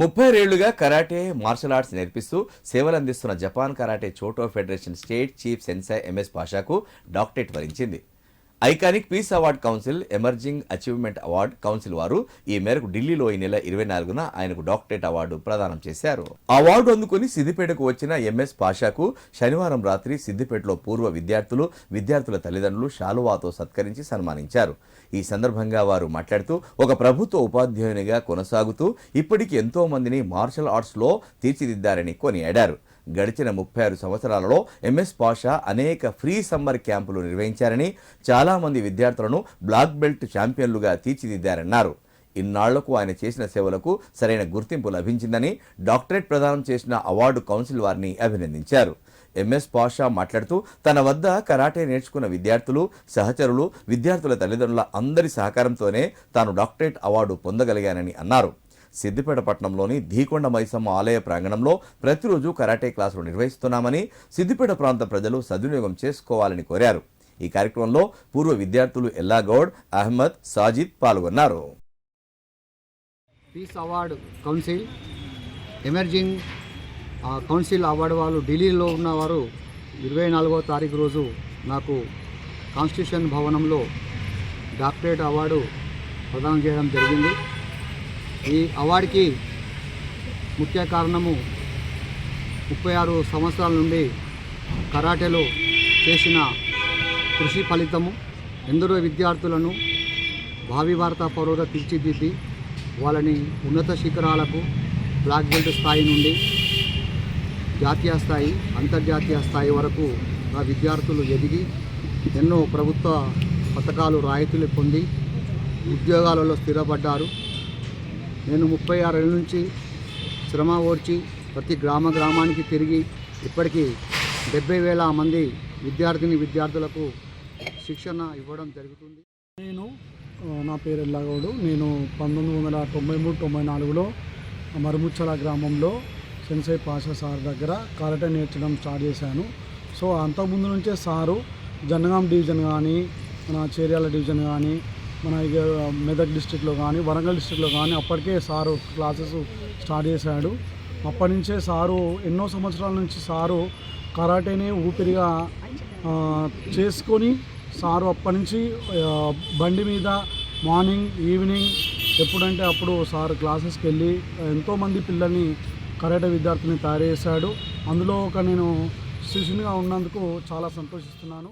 ముప్పై ఏళ్ళుగా karate martial arts నేర్పిస్తూ సేవలందిస్తున్న Japan karate Choto federation state chief sensei MS పాషాకు doctorate వరించింది. Iconic peace award council emerging achievement award council వారు ఈ మేరకు ఢిల్లీలో ఈ నెల ఇరవై నాలుగున ఆయనకు డాక్టరేట్ అవార్డు ప్రదానం చేశారు. అవార్డు అందుకుని సిద్దిపేటకు వచ్చిన ఎంఎస్ పాషాకు శనివారం రాత్రి సిద్దిపేటలో పూర్వ విద్యార్థులు విద్యార్థుల తల్లిదండ్రులు షాలువాతో సత్కరించి సన్మానించారు. ఈ సందర్భంగా వారు మాట్లాడుతూ ఒక ప్రభుత్వ ఉపాధ్యాయునిగా కొనసాగుతూ ఇప్పటికీ ఎంతో మందిని మార్షల్ ఆర్ట్స్లో తీర్చిదిద్దారని కొనియాడారు. గడిచిన ముప్పై ఆరు సంవత్సరాలలో ఎంఎస్ పాషా అనేక ఫ్రీ సమ్మర్ క్యాంపులు నిర్వహించారని చాలామంది విద్యార్థులను బ్లాక్ బెల్ట్ ఛాంపియన్లుగా తీర్చిదిద్దారన్నారు. ఇన్నాళ్ళకు ఆయన చేసిన సేవలకు సరైన గుర్తింపు లభించిందని డాక్టరేట్ ప్రదానం చేసిన అవార్డు కౌన్సిల్ వారిని అభినందించారు. ఎంఎస్ పాషా మాట్లాడుతూ తన వద్ద కరాటే నేర్చుకున్న విద్యార్థులు సహచరులు విద్యార్థుల తల్లిదండ్రుల అందరి సహకారంతోనే తాను డాక్టరేట్ అవార్డు పొందగలిగానని అన్నారు. సిద్దిపేట పట్టణంలోని ధీకొండ మైసమ్మ ఆలయ ప్రాంగణంలో ప్రతిరోజు కరాటే క్లాసులు నిర్వహిస్తున్నామని సిద్దిపేట ప్రాంత ప్రజలు సద్వినియోగం చేసుకోవాలని కోరారు. ఈ కార్యక్రమంలో పూర్వ విద్యార్థులు ఎల్లాగౌడ్ అహ్మద్ సాజిద్ పాల్గొన్నారు. Peace award council emerging council award వాళ్ళు ఢిల్లీలో ఉన్నవారు ఇరవై నాలుగో తారీఖు రోజు నాకు కాన్స్టిట్యూషన్ భవనంలో డాక్టరేట్ అవార్డు ప్రదానం చేయడం జరిగింది. ఈ అవార్డుకి ముఖ్య కారణము ముప్పై ఆరు సంవత్సరాల నుండి కరాటేలో చేసిన కృషి ఫలితము. ఎందరో విద్యార్థులను భావి భారత పౌరుగా తీర్చిదిద్ది వాళ్ళని ఉన్నత శిఖరాలకు బ్లాక్ బెల్ట్ స్థాయి నుండి జాతీయ స్థాయి అంతర్జాతీయ స్థాయి వరకు ఆ విద్యార్థులు ఎదిగి ఎన్నో ప్రభుత్వ పథకాలు రాయితీలు పొంది ఉద్యోగాలలో స్థిరపడ్డారు. నేను ముప్పై ఆరేళ్ళ నుంచి శ్రమ ఓర్చి ప్రతి గ్రామ గ్రామానికి తిరిగి ఇప్పటికీ డెబ్బై వేల మంది విద్యార్థిని విద్యార్థులకు శిక్షణ ఇవ్వడం జరుగుతుంది. నేను నా పేరు ఎల్లాగౌడు. నేను పంతొమ్మిది వందల తొంభై మూడు తొంభై నాలుగులో మరుముచ్చల గ్రామంలో సెన్సై పాషా సార్ దగ్గర కరాటే నేర్చడం స్టార్ట్ చేశాను. సో అంతకుముందు నుంచే సారు జనగాం డివిజన్ కానీ మన చేర్యాల డివిజన్ కానీ మన ఇక మెదక్ డిస్టిక్లో కానీ వరంగల్ డిస్టిక్లో కానీ అప్పటికే సారు క్లాసెస్ స్టార్ట్ చేశాడు. అప్పటి నుంచే సారు ఎన్నో సంవత్సరాల నుంచి సారు కరాటేనే ఊపిరిగా చేసుకొని సారు అప్పటి నుంచి బండి మీద మార్నింగ్ ఈవినింగ్ ఎప్పుడంటే అప్పుడు సార్ క్లాసెస్కి వెళ్ళి ఎంతోమంది పిల్లల్ని కరాటే విద్యార్థిని తయారు చేశాడు. అందులో ఒక నేను శిష్యునిగా ఉన్నందుకు చాలా సంతోషిస్తున్నాను.